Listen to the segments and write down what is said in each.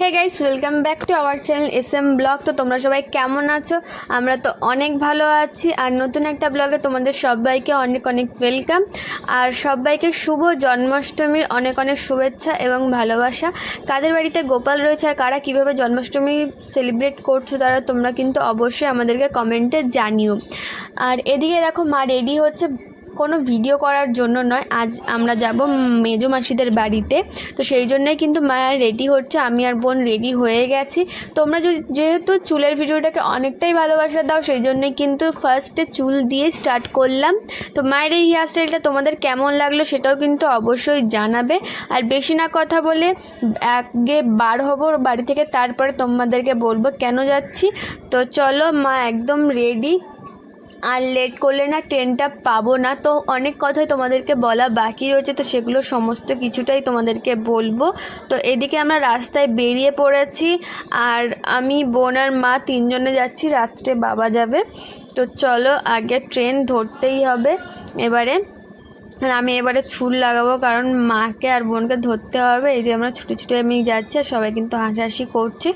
Hey guys welcome back to our channel S M vlog তো তোমরা সবাই কেমন আছো? আমরা তো অনেক ভালো আছি। আর নতুন একটা ব্লগে তোমাদের সবাইকে অনেক অনেক ওয়েলকাম আর সবাইকে শুভ জন্মাষ্টমীর অনেক অনেক শুভেচ্ছা এবং ভালোবাসা। কাদের বাড়িতে গোপাল রয়েছে আর কারা কীভাবে জন্মাষ্টমী সেলিব্রেট করছ তারা তোমরা কিন্তু অবশ্যই আমাদেরকে কমেন্টে জানিও। আর এদিকে দেখো, মা রেডি হচ্ছে কোনো ভিডিও করার জন্য নয়। আজ আমরা যাব মেজো মাসিদের বাড়িতে। তো সেই জন্যই কিন্তু মা রেডি হচ্ছে, আমি আর বোন রেডি হয়ে গেছি। তোমরা যেহেতু চুলের ভিডিওটাকে অনেকটাই ভালোবাসা দাও, সেই জন্যই কিন্তু ফার্স্টে চুল দিয়ে স্টার্ট করলাম। তো মায়ের এই হেয়ার স্টাইলটা তোমাদের কেমন লাগল সেটাও কিন্তু অবশ্যই জানাবে। আর বেশি না কথা বলে আগে বার হব বাড়ি থেকে, তারপরে তোমাদেরকে বলব কেন যাচ্ছি। তো চলো মা একদম রেডি আর লেট করলে না ট্রেনটা পাবো না। তো অনেক কথাই তোমাদেরকে বলা বাকি রয়েছে, তো সেগুলো সমস্ত কিছুটাই তোমাদেরকে বলব। তো এদিকে আমরা রাস্তায় বেরিয়ে পড়েছি, আর আমি, বোন আর মা তিনজনে যাচ্ছি, রাত্রে বাবা যাবে। তো চলো, আগে ট্রেন ধরতেই হবে। এবারে, আর আমি এবারে চুল লাগাবো, কারণ মাকে আর বোনকে ধরতে হবে। এই যে আমরা ছুটে ছুটে আমি যাচ্ছি, আর সবাই কিন্তু হাসাহাসি করছে।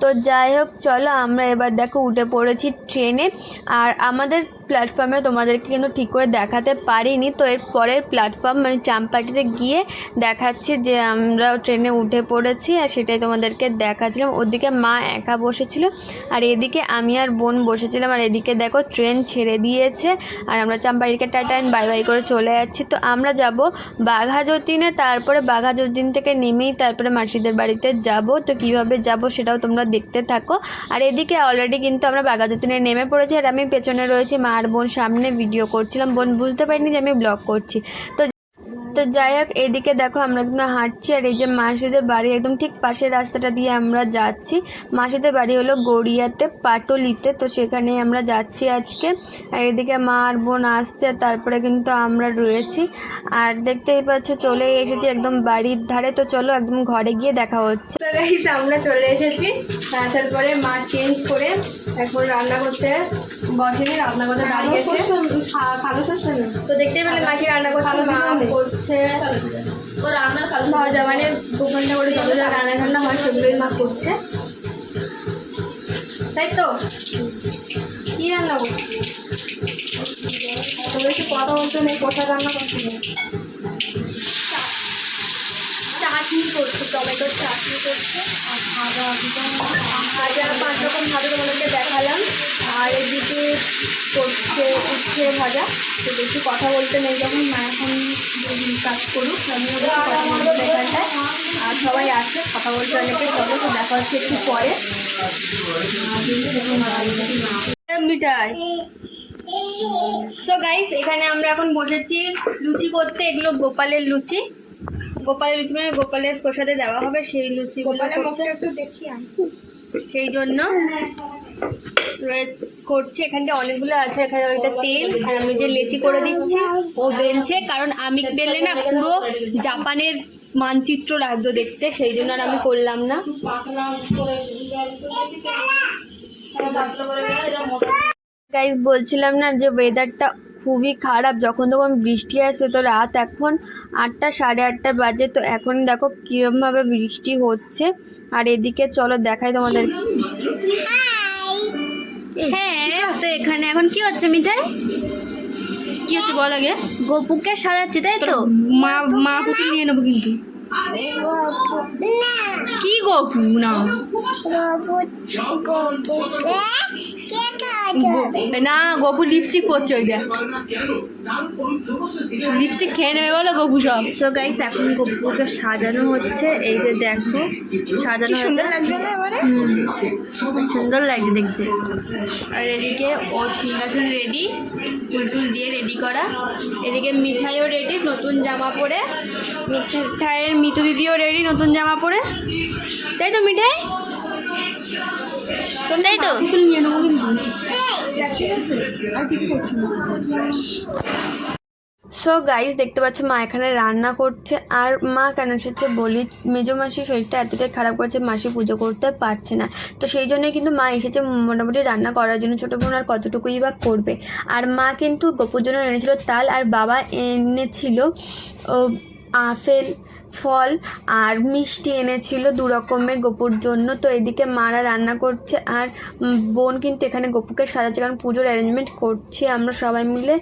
তো যাই হোক, চলো আমরা এবার দেখো উঠে পড়েছি ট্রেনে আর আমাদের প্ল্যাটফর্মে তোমাদেরকে কিন্তু ঠিক করে দেখাতে পারিনি। তো এর পরের প্ল্যাটফর্ম মানে চাম্পাটিতে গিয়ে দেখাচ্ছি যে আমরা ট্রেনে উঠে পড়েছি আর সেটাই তোমাদেরকে দেখাচ্ছিলাম। ওদিকে মা একা বসেছিল আর এদিকে আমি আর বোন বসেছিলাম। আর এদিকে দেখো ট্রেন ছেড়ে দিয়েছে আর আমরা চাম্পাটিকে টাটা বাই বাই করে চলে যাচ্ছি। তো আমরা যাব বাঘা যতীনে তারপরে বাঘা যতীন থেকে নেমেই তারপরে মাসিদের বাড়িতে যাব। তো কীভাবে যাব সেটাও তোমরা দেখতে থাকো। আর এদিকে অলরেডি কিন্তু আমরা বাঘা যতীনে নেমে পড়েছি। আর আমি পেছনে রয়েছি মা আর বোন সামনে ভিডিও করছিলাম। বোন বুঝতে পারিনি যে আমি ব্লগ করছি। তো তো যাই হোক এদিকে দেখো আমরা কিন্তু হাঁটছি আর এই যে মাসিদের বাড়ি একদম ঠিক পাশের রাস্তাটা দিয়ে আমরা যাচ্ছি। মাসিদের বাড়ি হলো গড়িয়াতে পাটলিতে। তো সেখানে আমরা যাচ্ছি আজকে। আর এদিকে মা আর বোন আসছে আর তারপরে কিন্তু আমরা রয়েছি। আর দেখতেই পাচ্ছ চলে এসেছি একদম বাড়ির ধারে। তো চলো একদম ঘরে গিয়ে দেখা হচ্ছে। আমরা চলে এসেছি। আসার পরে মা চেঞ্জ করে এখন রান্না করতে বসেনি রান্না করতে দাঁড়িয়েছে তো দেখতেই পেলে মাকে রান্না করছে মা করছে ভাজা মানে দু ঘণ্টা করে যত যা রান্না ঠান্না হয় সেগুলোই মা করছে। তাই তো? কি রান্না করছে? বেশি কথা বলতে নেই কোথায় রান্না করছে? চাটনি করছে, টমেটোর চাটনি করছে। আর ভাজা ভাজা পাঁচ রকম ভাজা তোমাদেরকে দেখালাম আর এদিকে করছে উঠছে ভাজা। তো বেশি কথা বলতে নেই যখন মা এখন কাজ করুক কথা দেখাটায় আর সবাই আসছে কথা বলতে অনেকে চলো তো দেখা হচ্ছে একটু পরে। মিঠাই সো গাইস এখানে আমরা এখন বসেছি লুচি করতে এগুলো গোপালের লুচি। গোপালের লুচি মানে গোপালের প্রসাদে দেওয়া হবে সেই লুচি গোপালের একটু দেখি সেই জন্য করছে, এখানটা অনেকগুলো আছে, এখানে ওইটা তেল, আর আমি যে লেচি করে দিচ্ছি, ও বেলছে, কারণ আমি বেললে না পুরো জাপানের মানচিত্র লাগতো দেখতে, সেই জন্য আর আমি করলাম না। গাইজ বলছিলাম না যে ওয়েদারটা খুবই খারাপ, যখন তখন বৃষ্টি আসে, তো রাত এখন আটটা, সাড়ে আটটা বাজে, তো এখন দেখো কীরমভাবে বৃষ্টি হচ্ছে। আর এদিকে চলো দেখাই তোমাদের। হ্যাঁ তো এখানে এখন কি হচ্ছে মিঠাই? কি হচ্ছে বল আগে? গোপুকে সারাচ্ছে তাই তো? মা মা পুকে নিয়ে নেব কিন্তু। কি গপু না না গপু লিপস্টিক করছে ওই দেখ। লিপস্টিক খেয়ে নেবে বলো গপু সব। সো গাইস এখন গোপুকে সাজানো হচ্ছে। এই যে দেখো সাজানো হচ্ছে। হুম, খুব সুন্দর লাগছে দেখতে। আর এদিকে ও সিংহাসন রেডি ফুলটুল দিয়ে রেডি করা। এদিকে মিঠাইও রেডি নতুন জামা পরে। মিঠাইয়ের মিতু দিদিও রেডি নতুন জামা পরে। তাই তো মিঠাই? তাই তো? সো গাইস দেখতে পাচ্ছ মা এখানে রান্না করছে, আর মা কেন এসেছে বলি, মেজো মাসি শরীরটা এতটাই খারাপ করেছে, মাসি পুজো করতে পারছে না। তো সেই জন্যই কিন্তু মা এসেছে মোটামুটি রান্না করার জন্য, ছোটো বোন আর কতটুকুই বা করবে। আর মা কিন্তু গোপুর জন্য এনেছিল তাল, আর বাবা এনেছিল আপেল ফল আর মিষ্টি এনেছিল দু রকমের গপুর জন্য। তো এদিকে মারা রান্না করছে আর বোন কিন্তু এখানে গপুকে সাজাচ্ছে কারণ পুজোর অ্যারেঞ্জমেন্ট করছি আমরা সবাই মিলে।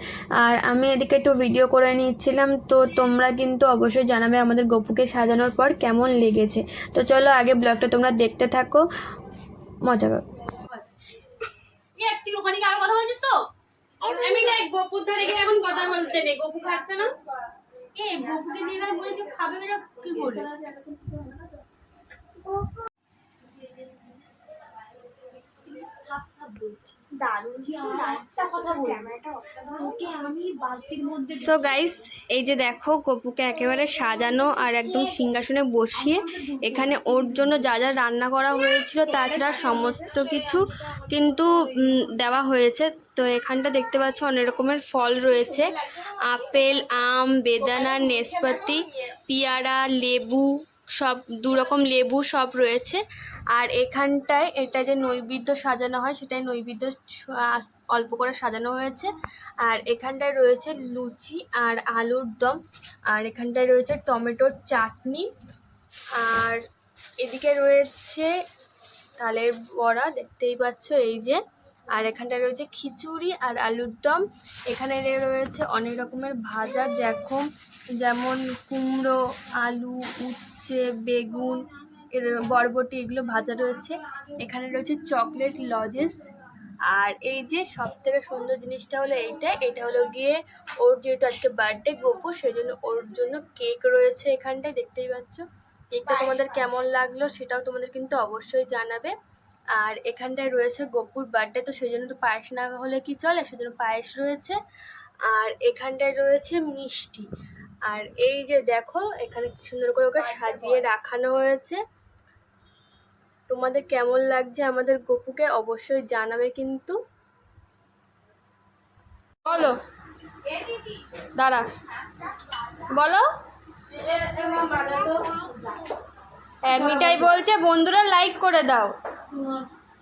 আর আমি এদিকে একটু ভিডিও করে নিচ্ছিলাম। তো তোমরা কিন্তু অবশ্যই জানাবে আমাদের গপুকে সাজানোর পর কেমন লেগেছে। তো চলো আগে ব্লগটা তোমরা দেখতে থাকো। মজা করো। তুই ওখানে কি কথা বলছিস তো? আমি গপুর ধারে গিয়ে এখন কথা বলতে নেই। গপু খাচ্ছে না? এ বকুকে দিয়ে এবার কেউ খাবে কি করবে দারুণ একটা কথা বলি ক্যামেরাটা অসাধারণ তোকে আমি বালতির মধ্যে সো গাইস এই যে দেখো গপুকে একেবারে সাজানো আর একদম সিংহাসনে বসিয়ে এখানে ওর জন্য যা যা রান্না করা হয়েছিল, তাছাড়া সমস্ত কিছু কিন্তু দেওয়া হয়েছে। তো এখানটা দেখতে পাচ্ছ, অনেক রকমের ফল রয়েছে। আপেল, আম, বেদানা, নেসপাতি, পেয়ারা, লেবু সব দু রকম লেবু সব রয়েছে। আর এখানটায় এটা যে নৈবেদ্য সাজানো হয় সেটাই নৈবেদ্য অল্প করে সাজানো হয়েছে। আর এখানটায় রয়েছে লুচি আর আলুর দম। আর এখানটায় রয়েছে টমেটোর চাটনি। আর এদিকে রয়েছে তালের বড়া, দেখতেই পাচ্ছ এই যে। আর এখানটায় রয়েছে খিচুড়ি আর আলুর দম। এখানে রয়েছে অনেক রকমের ভাজা যেরকম যেমন কুমড়ো, আলু উচ্ছে বেগুন এর বরবটি এগুলো ভাজা রয়েছে। এখানে রয়েছে চকলেট লজেস। আর এই যে সব থেকে সুন্দর জিনিসটা হলো এইটা এটা হলো গিয়ে ওর যেহেতু আজকে বার্থডে গোপু সেই জন্য ওর জন্য কেক রয়েছে এখানটায় দেখতেই পাচ্ছ। কেকটা তোমাদের কেমন লাগল সেটাও তোমাদের কিন্তু অবশ্যই জানাবে। আর এখানটায় রয়েছে গোপুর বার্থডে তো সেই জন্য তো পায়েস না হলে কি চলে? সেজন্য পায়েস রয়েছে। আর এখানটায় রয়েছে মিষ্টি। আর এই যে দেখো, এখানে কি সুন্দর করে ওকে সাজিয়ে রাখানো হয়েছে। তোমাদের কেমন লাগছে আমাদের গপুকে অবশ্যই জানাবে কিন্তু। বলো। দাঁড়া। বলো। হ্যাঁ মিঠাই বলছে বন্ধুরা লাইক করে দাও।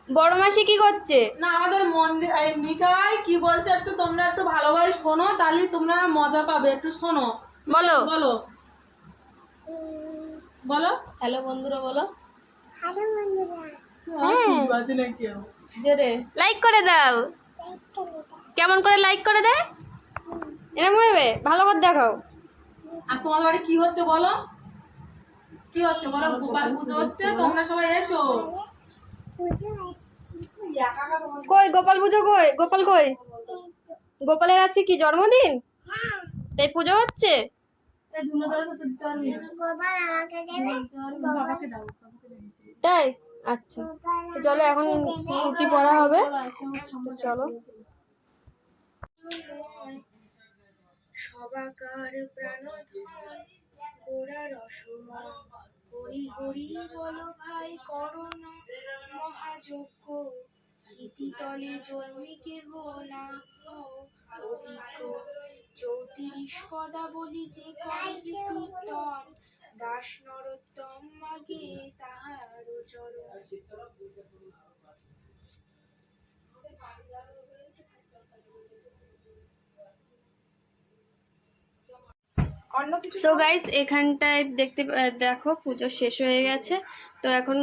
বড় মাসি কি করছে? না, আমাদের মন্দির মিঠাই কি বলছে একটু তোমরা একটু ভালোভাবে শোনো, তাহলে তোমরা মজা পাবে। একটু শোনো। বলো। বলো। বলো। হ্যালো বন্ধুরা বলো। হ্যাঁ বাজে না কেউ জোরে। লাইক করে দাও। কেমন করে লাইক করে দে? এরকম হবে ভালো করে দেখাও। আর তোমাদের বাড়ি কি হচ্ছে বলো? কি হচ্ছে বলো? গোপাল পুজো হচ্ছে তোমরা সবাই এসো। কই গোপাল পুজো কই? গোপাল কই? গোপালের আছে কি? জন্মদিন? তাই পুজো হচ্ছে? তাই? আচ্ছা। চলো এখন রুটি পড়া হবে। চলো। সবাকার প্রাণধন গোড়া রসমা। হরি হরি বল ভাই করোনা। মহাযজ্ঞ ইতিতলে জন্মি কেহ না। অভিজ্ঞ চৌত্রিশ পদাবলী যে কীর্তন, দাস নরোত্তম মাগে তাহার চরণ। সো গাইস এখানটায় দেখতে দেখো, পুজো শেষ হয়ে গেছে। তো এখন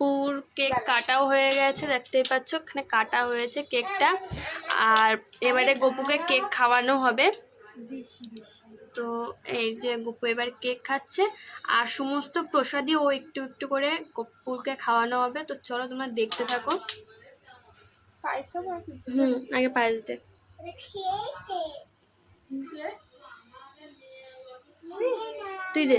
গোপুর কেক কাটাও হয়ে গেছে দেখতেই পাচ্ছ এখানে কাটা হয়েছে কেকটা। আর এবারে গোপুকে কেক খাওয়ানো হবে। তো এই যে গোপু এবার কেক খাচ্ছে। আর সমস্ত প্রসাদই ও একটু একটু করে গোপুকে খাওয়ানো হবে। তো চলো তোমরা দেখতে থাকো। হুম আগে পায়েস দে। তুই দে।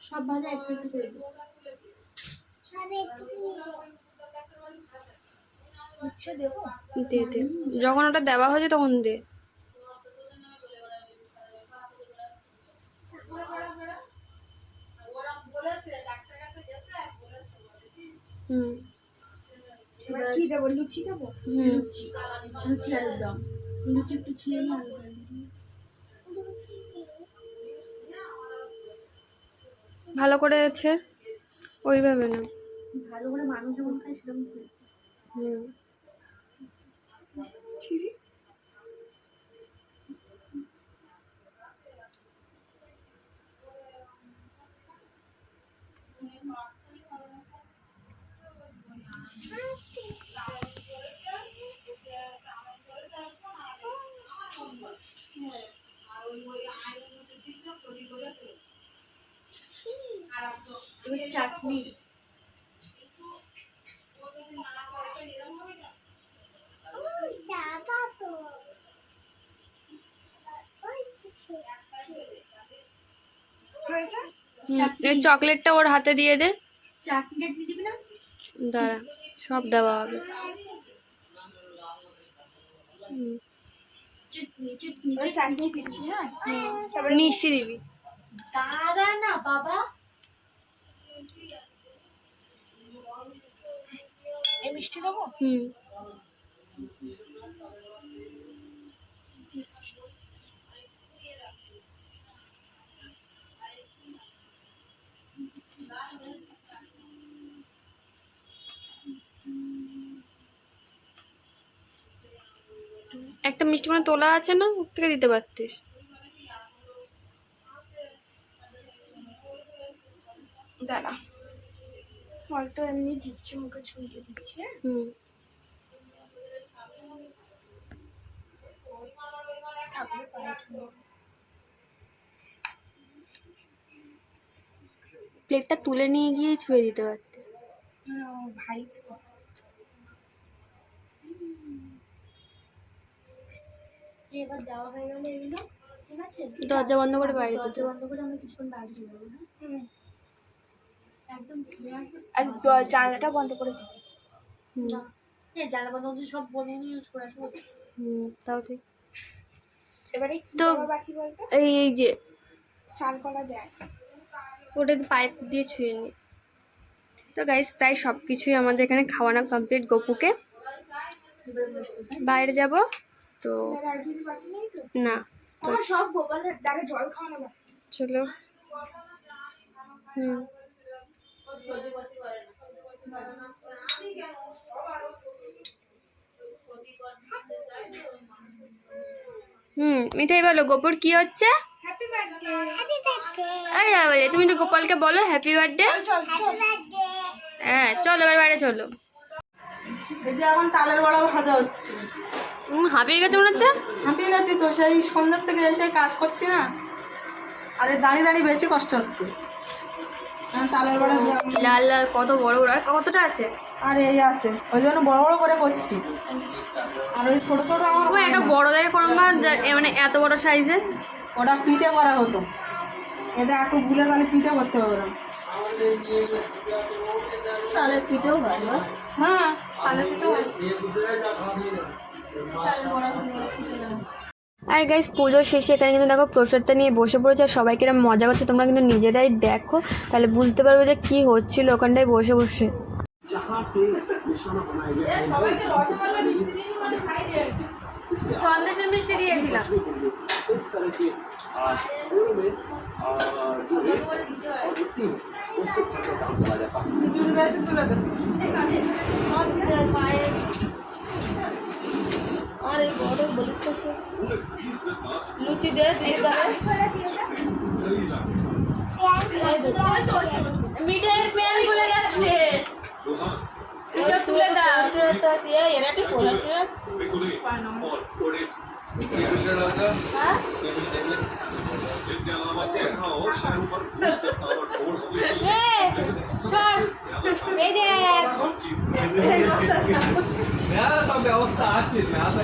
সব ভাজা একটু একটু করে দিই। উচ্ছে দেবো। দে দে যখন ওটা দেওয়া হয়েছে তখন দে। হুম। কি দেবো? লুচি দেবো? হুম। লুচি। লুচি আলুর দম। লুচি একটু ছিঁড়ে। ভালো করে আছে ওইভাবে না ভালো করে মানুষ যেমন খায় সেরকম করে। হুম এবার চাটনি। এই চকলেটটা ওর হাতে দিয়ে দে। চাটনিটা দিয়ে দিবি না? দাঁড়া সব দেওয়া হবে। হ্যাঁ? মিষ্টি দিবি। দাঁড়া না বাবা। মিষ্টি দেবো? হুম। একটা মিষ্টি মানে তোলা আছে না? ওর থেকে দিতে পারতিস। দাঁড়া। ফল তো এমনি দিচ্ছি মুখে ছুঁয়ে দিচ্ছি হ্যাঁ? হুম। প্লেটটা তুলে নিয়ে গিয়ে ছুঁয়ে দিতে পারতে। ভারী এবার দেওয়া হয়ে গেলে এগুলো ঠিক আছে? দরজা বন্ধ করে বাইরে দরজা বন্ধ করে আমরা কিছুক্ষণ বাইরে যাব হ্যাঁ? আর জানলাটা বন্ধ করে দিবি। হুম। হ্যাঁ জানলা বন্ধ করে সব বন্ধ নিয়ে করে হুম তাও ঠিক। এবারে কি তো- বাকি বলতো? এই এই যে চাল কলা দেয় ওটা পায়ে দিয়ে ছুঁয়ে নি। তো গাইস প্রায় সব কিছুই আমাদের এখানে খাওয়ানো কমপ্লিট গপুকে। বাইরে যাব তো না সব গোপালের দ্বারা জল খাওয়ানো চলো। হুম। হুম মিঠাই বলো গোপুর কি হচ্ছে? আরে তুমি তো গোপালকে বলো হ্যাপি বার্থডে হ্যাঁ চলো এবার বাইরে চলো। এই যে এখন তালের বড়া ভাজা হচ্ছে। হুম হাঁপিয়ে গেছে মনে হচ্ছে? হাঁপিয়ে গেছি তো সেই সন্ধ্যার থেকে এসে কাজ করছি না। আরে দাঁড়িয়ে দাঁড়িয়ে বেশি কষ্ট হচ্ছে। বড়া লাল লাল কত বড় বড় আর কতটা আছে? আর এই আছে। ওই জন্য বড় বড় করে করছি। আর ওই ছোট ছোট আমার ও একটা। বড় দেখে কোনো মানে এত বড় সাইজের? ওটা পিঠে করা হতো। এতে একটু গুলে তাহলে পিঠে করতে হবে ওরা তালের পিঠেও হয় না হ্যাঁ। তালের পিঠেও হয়। আর গাইস পুজো শেষে এখানে কিন্তু দেখো প্রসাদটা নিয়ে বসে পড়েছে আর সবাইকে এরম মজা করছে। তোমরা কিন্তু নিজেরাই দেখো তাহলে বুঝতে পারবে যে কি হচ্ছিল ওখানটায় বসে বসে। সন্দেশের মিষ্টি দিয়েছিলাম। আরে বড় বলি লুচি দে। দিয়ে মিঠাইয়ের প্যান খুলে যাচ্ছে। এটা তুলে দাও। দিয়ে এরা একটু পোলা দিয়ে এই দেখ। সব ব্যবস্থা মজা হেলান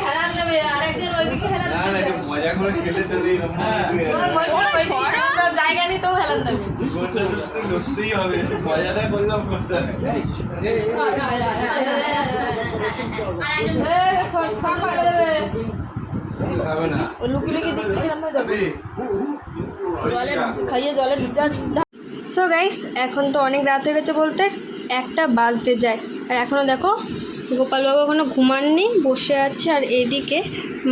হেলান একবার খেলে তো জায়গা হেলান হবে মজাটা করলাম করতে হবে না। লুকি লুকি দিক আমরা যাব। খাবে খাইয়ে জলের সো গাইস এখন তো অনেক রাত হয়ে গেছে বলতে একটা বাজতে যায়। আর এখনও দেখো গোপালবাবু এখনও ঘুমাননি বসে আছে। আর এদিকে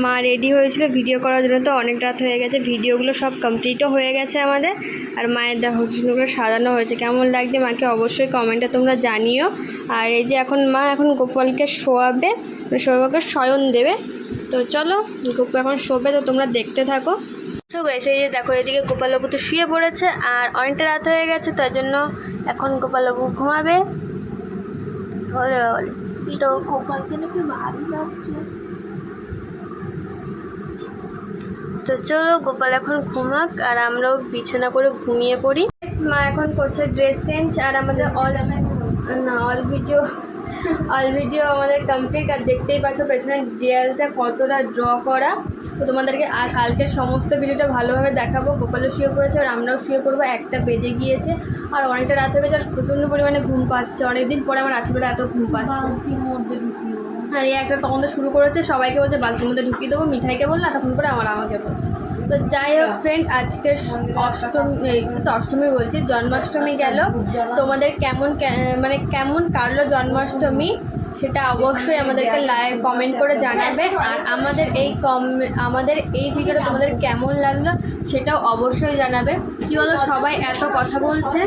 মা রেডি হয়েছিল ভিডিও করার জন্য। তো অনেক রাত হয়ে গেছে ভিডিওগুলো সব কমপ্লিটও হয়ে গেছে আমাদের। আর মায়ের দেখো সুন্দর সাজানো হয়েছে। কেমন লাগছে মাকে অবশ্যই কমেন্টে তোমরা জানিও। আর এই যে এখন মা এখন গোপালকে শোয়াবে মানে শোয়াবাকে শয়ন দেবে। তো চলো গোপু এখন শোবে তো তোমরা দেখতে থাকো। সো গাইস এই যে দেখো এদিকে গোপালবাবু তো শুয়ে পড়েছে আর অনেকটা রাত হয়ে গেছে তার জন্য এখন গোপালবাবু ঘুমাবে। বলে বলে। তো গোপালকে নাকি ভারী লাগছে। তো চলো গোপাল এখন ঘুমাক আর আমরাও বিছানা করে ঘুমিয়ে পড়ি। মা এখন করছে ড্রেস চেঞ্জ আর আমাদের অল না অল ভিডিও অল ভিডিও আমাদের কমপ্লিট আর দেখতেই পাচ্ছ পেছনের দেয়ালটা কতটা ড্র করা। তো তোমাদেরকে আর কালকে সমস্ত ভিডিওটা ভালোভাবে দেখাবো। গোপালও শুয়ে পড়েছে আর আমরাও শুয়ে পড়ব একটা বেজে গিয়েছে। আর অনেকটা রাত হয়ে গেছে প্রচণ্ড পরিমাণে ঘুম পাচ্ছে। অনেকদিন পরে আমার রাত্রিবেলা এত ঘুম পাচ্ছে। আর এই একটা তখন শুরু করেছে সবাইকে বলছে বালতির মধ্যে ঢুকিয়ে দেবো মিঠাইকে বলল তখন করে আমার আমাকে বলছে। তো যাই হোক ফ্রেন্ড আজকে অষ্টমী অষ্টমী বলছি, জন্মাষ্টমী গেল। তোমাদের কেমন মানে কেমন কাটলো জন্মাষ্টমী সেটা অবশ্যই আমাদেরকে লাইভ কমেন্ট করে জানাবে। আর আমাদের এই কম আমাদের এই ভিডিওটা তোমাদের কেমন লাগল সেটাও অবশ্যই জানাবে। কি হলো সবাই এত কথা বলছে?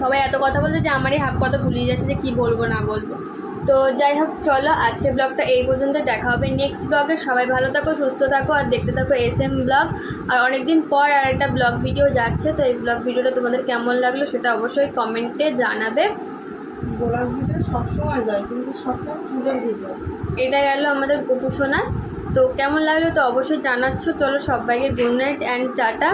সবাই এত কথা বলছে যে আমারই হাফ কথা ভুলিয়ে যাচ্ছে যে কী বলব না বলব। তো যাই হোক চলো আজকে ব্লগটা এই পর্যন্ত। দেখা হবে নেক্সট ব্লগে। সবাই ভালো থাকো সুস্থ থাকো আর দেখতে থাকো এস এম ব্লগ। আর অনেকদিন পর আর একটা ব্লগ ভিডিও যাচ্ছে তো এই ব্লগ ভিডিওটা তোমাদের কেমন লাগল সেটা অবশ্যই কমেন্টে জানাবে। গোলাপ ভিডিও সবসময় যায় কিন্তু সবসময় চুলের ভিডিও এটা গেল আমাদের গোপুসোনা তো কেমন লাগল তো অবশ্যই জানাচ্ছ। চলো সবাইকে গুড নাইট অ্যান্ড টাটা।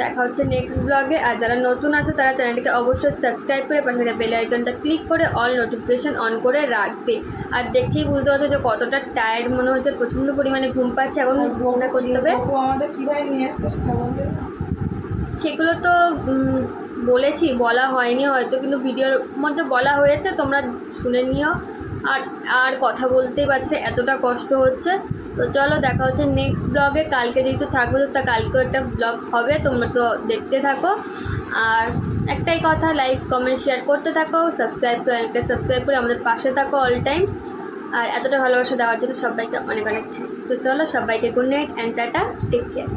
দেখা হচ্ছে নেক্সট ব্লগে আর যারা নতুন আছে তারা চ্যানেলটিকে অবশ্যই সাবস্ক্রাইব করে পাশে থাকা বেল আইকনটা ক্লিক করে অল নোটিফিকেশান অন করে রাখবে। আর দেখেই বুঝতে পারছ যে কতটা টায়ার্ড মনে হচ্ছে প্রচণ্ড পরিমাণে ঘুম পাচ্ছে এখন ঘুমটা করতে হবে। সেগুলো তো বলেছি বলা হয়নি হয়তো কিন্তু ভিডিওর মধ্যে বলা হয়েছে তোমরা শুনে নিও। আর আর কথা বলতেই পারছি এতটা কষ্ট হচ্ছে। তো চলো দেখা হচ্ছে নেক্সট ব্লগে কালকে যেহেতু থাকব তো তা কালকেও একটা ব্লগ হবে, তোমরা তো দেখতে থাকো। আর একটাই কথা লাইক কমেন্ট শেয়ার করতে থাকো। সাবস্ক্রাইব করে সাবস্ক্রাইব করে আমাদের পাশে থাকো অল টাইম আর এতটা ভালোবাসা দেওয়ার জন্য সবাইকে অনেক অনেক থ্যাংকস তো চলো সবাইকে good night and tata. Take care